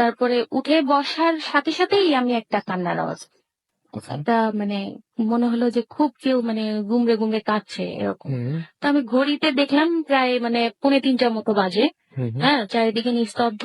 তারপরে উঠে বসার সাথে সাথেই আমি একটা কান্নার আওয়াজ আচ্ছা। একটা মানে মনে হলো যে খুব কেউ মানে গুমরে গুমরে কাঁদছে এরকম। তো আমি ঘড়িতে দেখলাম প্রায় মানে পৌনে তিনটার মতো বাজে। হ্যাঁ চারিদিকে নিস্তব্ধ।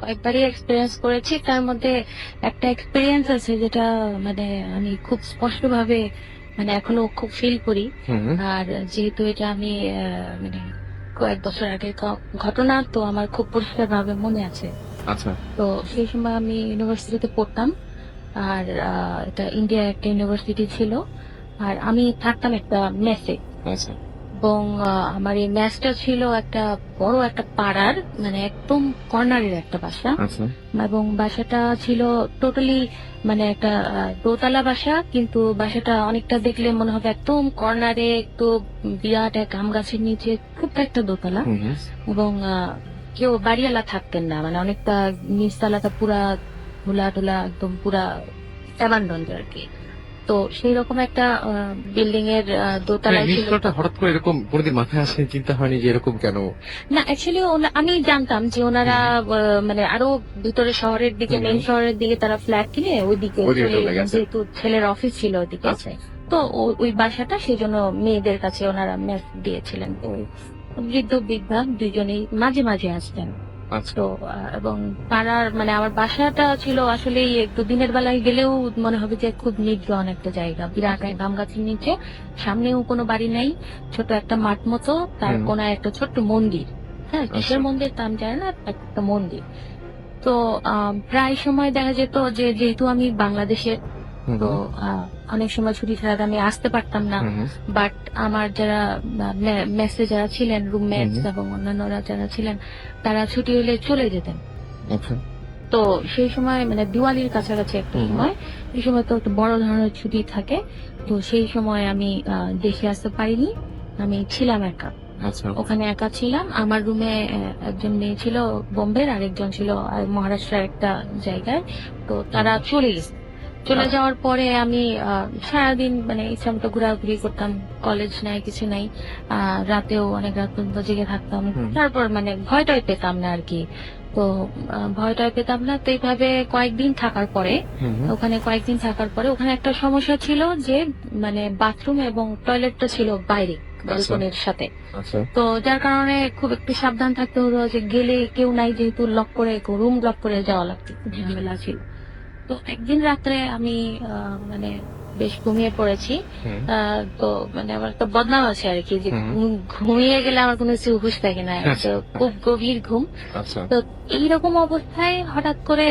কয়েকবারই এক্সপিরিয়েন্স করেছি। তার মধ্যে একটা এক্সপিরিয়েন্স আছে যেটা মানে আমি খুব স্পষ্টভাবে মানে এখনও খুব ফিল করি। আর যেহেতু এটা আমি মানে কয়েক বছর আগে ঘটনা তো আমার খুব পরিষ্কার ভাবে মনে আছে। আচ্ছা। তো সেই সময় আমি ইউনিভার্সিটিতে পড়তাম। আর এটা ইন্ডিয়ার একটা ইউনিভার্সিটি ছিল। আর আমি থাকতাম একটা মেসে আচ্ছা। এবং আমার এই ম্যাচটা ছিল একটা বড় একটা পাড়ার মানে একদম কর্নারের একটা বাসা। আচ্ছা। এবং বাসাটা ছিল টোটালি মানে একটা দোতলা বাসা কিন্তু বাসাটা অনেকটা দেখলে মনে হবে একদম কর্নারে একটু বিরাট এক আম গাছের নিচে খুব একটা দোতলা। এবং কেউ বাড়িওয়ালা থাকতেন না মানে অনেকটা নিচতলাটা পুরা ধুলা টুলা একদম পুরা অ্যাবান্ডন আর কি। তো সেই রকম একটা বিল্ডিং এর দোতলায় মিত্রটা হঠাৎ করে এরকম কোনোদিন মাথায় আসে চিন্তা হয়নি যে এরকম কেন? না অ্যাকচুয়ালি আমি জানতাম যে ওনারা মানে আরও ভিতরে শহরের দিকে মেন শহরের দিকে তারা ফ্ল্যাট কিনে ওইদিকে। যেহেতু ছেলের অফিস ছিল ওইদিকে আচ্ছা। তো ওই বাসাটা সেই জন্য মেয়েদের কাছে ওনারা মেস দিয়েছিলেন। বৃদ্ধ বৃদ্ধা দুজনেই মাঝে মাঝে আসতেন। আচ্ছা। তো আহ, এবং পাড়ার মানে আমার বাসাটা ছিল আসলে একটু দিনের বেলায় গেলেও মনে হবে যে খুব নির্জন একটা জায়গা। বিরাট এক আম গাছের নিচে সামনেও কোনো বাড়ি নেই ছোট একটা মাঠ মতো তার হুম। কোনায় একটা ছোট্ট মন্দির। হ্যাঁ কিসের আচ্ছা। মন্দির তা আমি জানি না একটা মন্দির। তো আহ, প্রায় সময় দেখা যেত যে যেহেতু আমি বাংলাদেশের তো অনেক সময় ছুটি ছাড়া আমি আসতে পারতাম না। বাট আমার যারা মেসে যারা ছিলেন রুমমেটস হুম। এবং অন্যান্যরা যারা ছিলেন তারা ছুটি হলে চলে যেতেন। আচ্ছা। তো সেই সময় মানে দিওয়ালির কাছাকাছি একটা সময় এই সময় তো একটা বড় ধরনের ছুটি থাকে। তো সেই সময় আমি দেশে আসতে পারিনি। আমি ছিলাম একা। আচ্ছা। ওখানে একা ছিলাম। আমার রুমে একজন মেয়ে ছিল বোম্বের আরেকজন ছিল মহারাষ্ট্রের একটা জায়গায়। তো তারা চলে গেছে। চলে আচ্ছা। যাওয়ার পরে আমি সারাদিন মানে ইচ্ছা মতো ঘোরাঘুরি করতাম কলেজ নাই কিছু নাই রাতেও অনেক রাত পর্যন্ত জেগে থাকতাম। তারপর মানে ভয়টাই পেতাম না আর কি। তো ভয়টাই পেতাম না। তো এইভাবে কয়েকদিন থাকার পরে। ওখানে কয়েকদিন থাকার পরে ওখানে একটা সমস্যা ছিল যে মানে বাথরুম এবং টয়লেটটা ছিল বাইরে ব্যালকনির সাথে। আচ্ছা। তো যার কারণে খুব একটু সাবধান থাকতে হলো যে গেলে কেউ নাই যেহেতু লক করে রুম লক করে যাওয়া লাগতো। ঝামেলা ছিল। তো একদিন রাত্রে আমি মানে বেশ ঘুমিয়ে পড়েছি। আহ, তো মানে আমার একটা বদনাম আছে আর কি যে ঘুমিয়ে গেলে আমার কোনো কিছু হুশ থাকে না। আচ্ছা। তো খুব গভীর ঘুম। আচ্ছা। তো এইরকম অবস্থায় হঠাৎ করে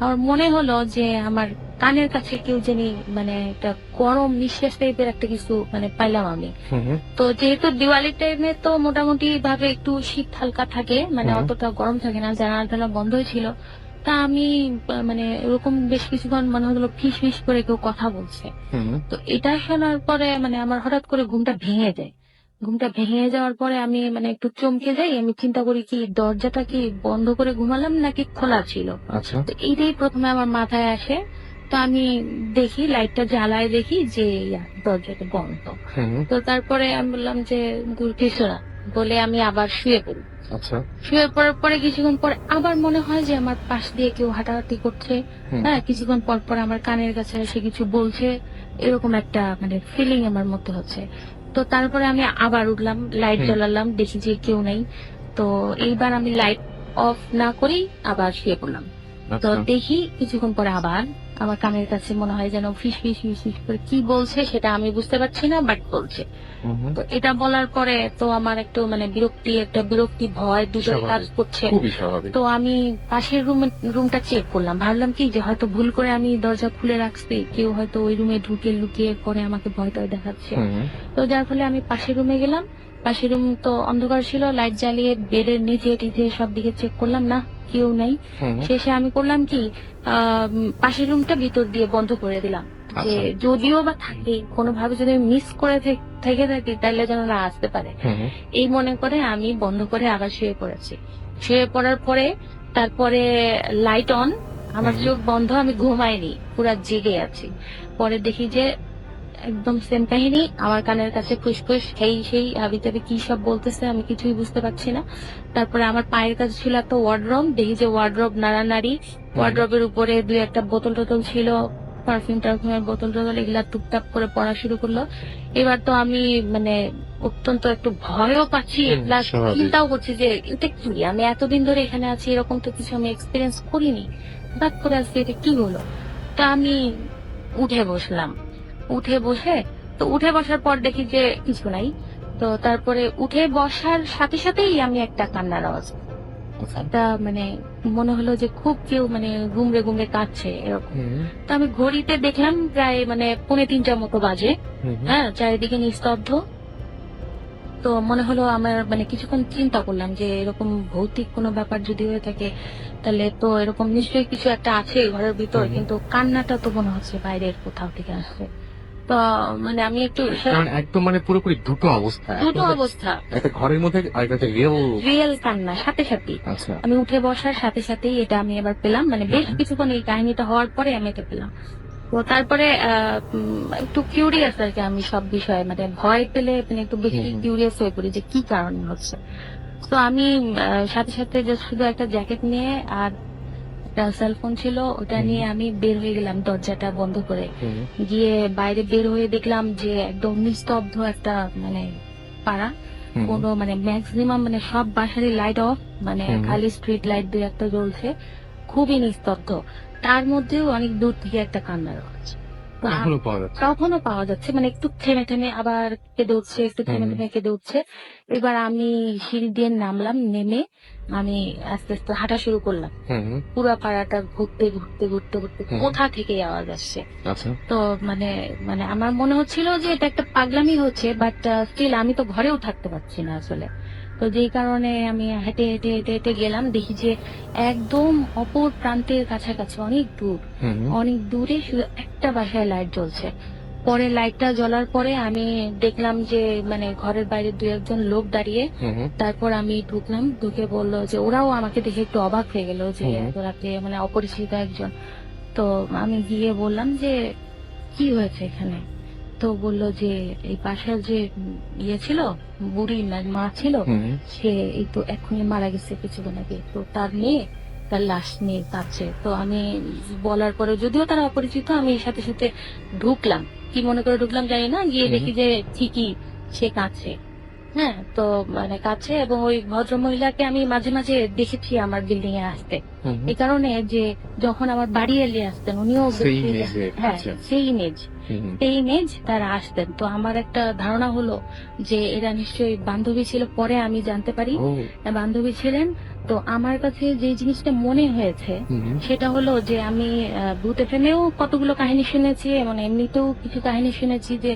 আমার মনে হলো যে আমার কানের কাছে কেউ জানি মানে একটা গরম নিঃশ্বাস টাইপের একটা কিছু মানে পাইলাম আমি। তো যেহেতু দিওয়ালির টাইমে তো মোটামুটি ভাবে একটু শীত হালকা থাকে মানে অতটা গরম থাকে না জানালা টালা বন্ধই ছিল। তা আমি মানে এরকম বেশ কিছুক্ষণ মনে হলো ফিস ফিস করে কেউ কথা বলছে। তো এটা শোনার পরে মানে আমার হঠাৎ করে ঘুমটা ভেঙে যায়। ঘুমটা ভেঙে যাওয়ার পরে আমি মানে একটু চমকে যাই আমি চিন্তা করি কি দরজাটা কি বন্ধ করে ঘুমালাম নাকি খোলা ছিল? আচ্ছা। তো এইটাই প্রথমে আমার মাথায় আসে। তো আমি দেখি লাইটটা জ্বালায় দেখি যে দরজাটা বন্ধ। তো তারপরে আমি বললাম যে কিছু না বলে আমি আবার শুয়ে পড়ি। আচ্ছা। শুয়ে পড়ার পরে কিছুক্ষণ পর আবার মনে হয় যে আমার পাশ দিয়ে কেউ হাঁটাহাঁটি করছে। হ্যাঁ কিছুক্ষণ পর পর আমার কানের কাছে এসে কিছু বলছে। এরকম একটা মানে ফিলিং আমার মধ্যে হচ্ছে। তো তারপরে আমি আবার উঠলাম লাইট। জ্বালালাম দেখি যে কেউ নেই। তো এইবার আমি লাইট অফ না করেই আবার শুয়ে পড়লাম। তো আচ্ছা দেখি কিছুক্ষণ পরে আবার আমার কানের কাছে মনে হয় যেন ফিস ফিস ফিস ফিস করে কি বলছে সেটা আমি বুঝতে পারছি না বাট বলছে। তো এটা বলার পরে তো আমার একটু মানে বিরক্তি একটা বিরক্তি ভয় স্বাভাবিক। কাজ করছে। তো আমি পাশের রুম রুমটা চেক করলাম। ভাবলাম কি যে হয়তো ভুল করে আমি দরজা খুলে রাখছি। কেউ হয়তো ওই রুমে ঢুকে লুকিয়ে পরে আমাকে ভয় টয় দেখাচ্ছে। তো যার ফলে আমি পাশের রুমে গেলাম। পাশের রুম তো অন্ধকার ছিল লাইট জ্বালিয়ে বেডের নিচে টিচে সব দিকে চেক করলাম না কেউ নেই। শেষে আমি করলাম কি পাশের রুমটা ভিতর দিয়ে বন্ধ করে দিলাম যে আচ্ছা। যদিও বা থাকে কোনোভাবে যদি মিস করে থেকে থাকি তাহলে যেন না আসতে পারে। এই মনে করে আমি বন্ধ করে আবার শুয়ে পড়েছি শুয়ে পড়ার পরে তারপরে লাইট অন আমার। চোখ বন্ধ আমি ঘুমাইনি পুরা জেগে আছি পরে দেখি যে একদম সেম কাহিনী। আমার কানের কাছে ফুসফুস সেই সেই হাবি যাবি কি সব বলতেছে আমি কিছুই বুঝতে পারছি না। তারপরে আমার পায়ের কাছে ছিল একটা ওয়ার্ড্রব দেখি যে ওয়ার্ড্রব নাড়ানাড়ি। ওয়ার্ড্রবের উপরে দুই একটা বোতল টোতল ছিল পারফিউম টারফিউমের বোতল টোতল এগুলা টুকটাক করে পড়া শুরু করল। এবার তো আমি মানে অত্যন্ত একটু ভয়ও পাচ্ছি প্লাস চিন্তাও করছি যে এটা কি? আমি এতদিন ধরে এখানে আছি এরকম তো কিছু আমি এক্সপিরিয়েন্স করিনি। হঠাৎ করে আজকে এটা কি হলো? তা আমি উঠে বসলাম। উঠে বসে তো উঠে বসার পর দেখি যে কিছু নাই। তো তারপরে উঠে বসার সাথে সাথেই আমি একটা কান্নার আওয়াজ আচ্ছা। একটা মানে মনে হলো যে খুব কেউ মানে গুমড়ে গুমড়ে কাঁদছে এরকম। তো আমি ঘড়িতে দেখলাম প্রায় মানে পৌনে তিনটার মতো বাজে। হ্যাঁ চারিদিকে নিস্তব্ধ। তো মনে হলো আমার মানে কিছুক্ষণ চিন্তা করলাম যে এরকম ভৌতিক কোনো ব্যাপার যদি হয়ে থাকে তাহলে তো এরকম নিশ্চয়ই কিছু একটা আছে ঘরের ভিতর কিন্তু কান্নাটা তো মনে হচ্ছে বাইরের কোথাও থেকে আসছে। তো মানে আমি একটু কারণ একদম মানে পুরোপুরি দুটো অবস্থা। দুটো অবস্থা। একটা ঘরের মধ্যে আর একটা রিয়েল রিয়েল কান্না সাথে সাথেই আচ্ছা। আমি উঠে বসার সাথে সাথেই এটা আমি এবার পেলাম। মানে বেশ কিছুক্ষণ এই কাহিনীটা হওয়ার পরে আমি এটা পেলাম। তো তারপরে একটু কিউরিয়াস আর কি আমি সব বিষয়ে। মানে ভয় পেলে মানে একটু বেশি কিউরিয়াস হয়ে পড়ি যে কি কারণে হচ্ছে। তো আমি সাথে সাথে শুধু একটা জ্যাকেট নিয়ে আর একটা সেলফোন ছিল ওটা নিয়ে আমি বের হয়ে গেলাম দরজাটা বন্ধ করে। গিয়ে বাইরে বের হয়ে দেখলাম যে একদম নিস্তব্ধ একটা মানে পাড়া। কোনো মানে ম্যাক্সিমাম মানে সব বাসারই লাইট অফ মানে খালি স্ট্রিট লাইট দুই একটা জ্বলছে। খুবই নিস্তব্ধ। তার মধ্যেও অনেক দূর থেকে একটা কান্নার আওয়াজ যাচ্ছে। তখনও পাওয়া যাচ্ছে। মানে একটু থেমে থেমে আবার কেঁদে উঠছে একটু থেমে। থেমে কেঁদে উঠছে। এবার আমি সিঁড়ি দিয়ে নামলাম নেমে আমি আস্তে আস্তে হাঁটা শুরু করলাম। পুরা পাড়াটা ঘুরতে ঘুরতে ঘুরতে ঘুরতে কোথা থেকে আওয়াজ আসছে? আচ্ছা। তো মানে মানে আমার মনে হচ্ছিল যে এটা একটা পাগলামি হচ্ছে বাট স্টিল আমি তো ঘরেও থাকতে পারছি না আসলে। তো যেই কারণে আমি হেঁটে হেঁটে হেঁটে হেঁটে গেলাম দেখি যে একদম অপর প্রান্তের কাছাকাছি অনেক দূর। অনেক দূরে শুধু একটা বাসায় লাইট জ্বলছে। পরে লাইটটা জ্বলার পরে আমি দেখলাম যে মানে ঘরের বাইরে দু একজন লোক দাঁড়িয়ে তারপর আমি ঢুকলাম ঢুকে বলল যে ওরাও আমাকে দেখে একটু অবাক হয়ে গেল যে। এত রাতে মানে অপরিচিত একজন। তো আমি গিয়ে বললাম যে কি হয়েছে এখানে? তো বলল যে এই পাশের যে ইয়ে ছিল বুড়ি মা ছিল সে এই তো এখনই মারা গেছে কিছুদিন আগে তো তার মেয়ে তার লাশ নিয়ে কাছে তো আমি বলার পরে যদিও তারা অপরিচিত আমি সাথে সাথে ঢুকলাম। কি মনে করে ঢুকলাম জানি না গিয়ে দেখি যে ঠিকই সে কাছে। হ্যাঁ তো মানে কাছে এবং ওই ভদ্র মহিলাকে আমি মাঝে মাঝে দেখেছি আমার বিল্ডিং এ আসতে। এই কারণে যে যখন আমার বাড়ি এলে আসতেন উনিও হ্যাঁ আচ্ছা। সেই ইমেজ হুম, সেই ইমেজ তারা আসতেন। তো আমার একটা ধারণা হলো যে এরা নিশ্চয়ই বান্ধবী ছিল পরে আমি জানতে পারি বান্ধবী ছিলেন। তো আমার কাছে যে জিনিসটা মনে হয়েছে সেটা হলো যে আমি ভূত এফএমেও কতগুলো কাহিনী শুনেছি মানে এমনিতেও কিছু কাহিনী শুনেছি যে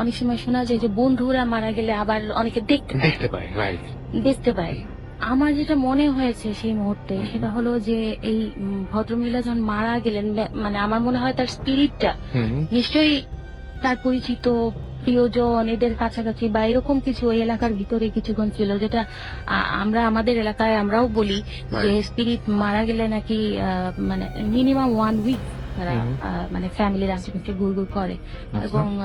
অনেক সময় শোনা যায় যে বন্ধুরা মারা গেলে আবার অনেকে দেখতে পায়। দেখতে পাই দেখতে পায়। আমার যেটা মনে হয়েছে সেই মুহূর্তে সেটা হলো যে এই ভদ্রমহিলা যখন মারা গেলেন মানে আমার মনে হয় তার স্পিরিটটা নিশ্চয়ই তার পরিচিত প্রিয়জন এদের কাছাকাছি বা এরকম কিছু ওই এলাকার ভিতরে কিছুক্ষণ ছিল যেটা আমরা আমাদের এলাকায় আমরাও বলি যে. স্পিরিট মারা গেলে নাকি মানে মিনিমাম ওয়ান উইক তারা মানে ফ্যামিলির আশেপাশে ঘুরঘুর করে। আচ্ছা। এবং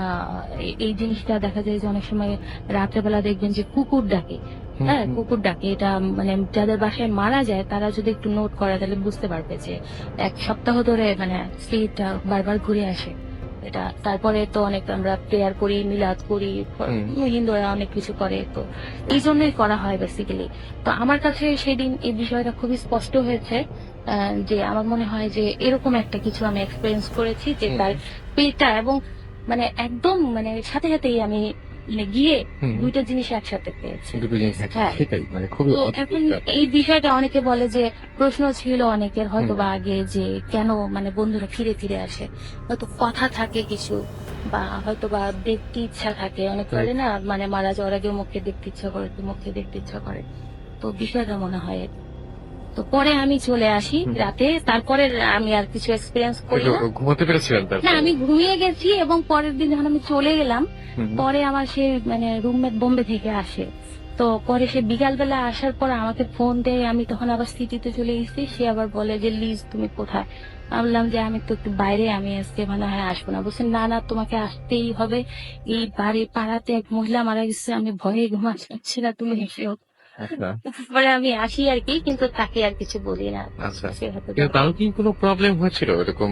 এই- জিনিসটা দেখা যায় যে অনেক সময় রাত্রেবেলা দেখবেন যে কুকুর ডাকে। হ্যাঁ কুকুর ডাকে এটা মানে যাদের বাসায় মারা যায় তারা যদি একটু নোট করে তাহলে বুঝতে পারবে যে এক সপ্তাহ ধরে মানে স্পিরিটটা বারবার ঘুরে আসে। এটা তারপরে তো অনেক আমরা প্রেয়ার করি মিলাদ করি হিন্দুরা অনেক কিছু করে তো এই জন্যই করা হয় বেসিক্যালি তো আমার কাছে সেদিন এই বিষয়টা খুবই স্পষ্ট হয়েছে যে আমার মনে হয় যে এরকম একটা কিছু আমি এক্সপিরিয়েন্স করেছি যে তার পেটা এবং মানে একদম মানে সাথে সাথেই আমি মানে গিয়ে দুইটা জিনিস একসাথে পেয়েছি। হ্যাঁ। সেটাই মানে খুবই এখন এই বিষয়টা অনেকে বলে যে প্রশ্ন ছিল অনেকের হয়তো বা আগে যে কেন মানে বন্ধুরা ফিরে ফিরে আসে? হয়তো কথা থাকে কিছু বা হয়তো বা দেখতে ইচ্ছা থাকে। অনেক. বলে না মানে মারা যাওয়ার আগে মুখে দেখতে ইচ্ছা করে মুখে দেখতে ইচ্ছা করে। তো বিষয়টা মনে হয় তো পরে আমি চলে আসি রাতে। তারপরে আমি আর কিছু এক্সপিরিয়েন্স করি না। ঘুমাতে পেরেছিলেন না আমি ঘুমিয়ে গেছি এবং পরের দিন যখন আমি চলে গেলাম পরে আমার সে মানে রুমমেট বোম্বে থেকে আসে। তো পরে সে বিকালবেলা আসার পর আমাকে ফোন দেয়। আমি তখন আবার সিটিতে চলে গেছি সে আবার বলে যে লিজ তুমি কোথায়? আমি বললাম যে আমি তো একটু বাইরে। আমি আজকে মানে হয় আসব না। বলছে না না তোমাকে আসতেই হবে। এই বাড়ি পাড়াতে এক মহিলা মারা গেছে। আমি ভয়ে ঘুমাতে পারছি না। তুমি এসেও তারপরে আমি আসি আর কি কিন্তু তাকে আর কিছু বলি না। আচ্ছা। কি কোনো প্রবলেম হয়েছিল? এরকম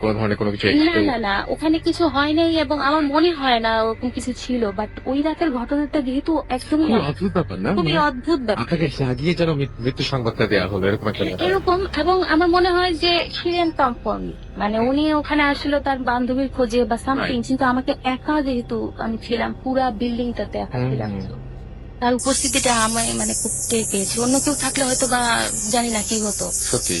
কোনো ধরনের কোনো কিছু না না না ওখানে কিছু হয় নাই এবং আমার মনে হয় না ওরকম কিছু ছিল বাট ওই রাতের ঘটনাটা যেহেতু একদমই খুবই অদ্ভুত ব্যাপার না? খুবই মানে অদ্ভুত ব্যাপার। আপনাকে জাগিয়ে যেন মৃত্যু- সংবাদটা দেওয়া হলো এরকম একটা এরকম এবং আমার মনে হয় যে ছিলেন কমফর্ম মানে উনি ওখানে আসলো তার বান্ধবীর খোঁজে বা সামথিং কিন্তু আমাকে একা যেহেতু আমি ছিলাম পুরা বিল্ডিংটাতে একা ছিলাম। তার উপস্থিতিটা আমি মানে খুব টের পেয়েছি অন্য কেউ থাকলে হয়তো বা জানি না কি হতো। সত্যি।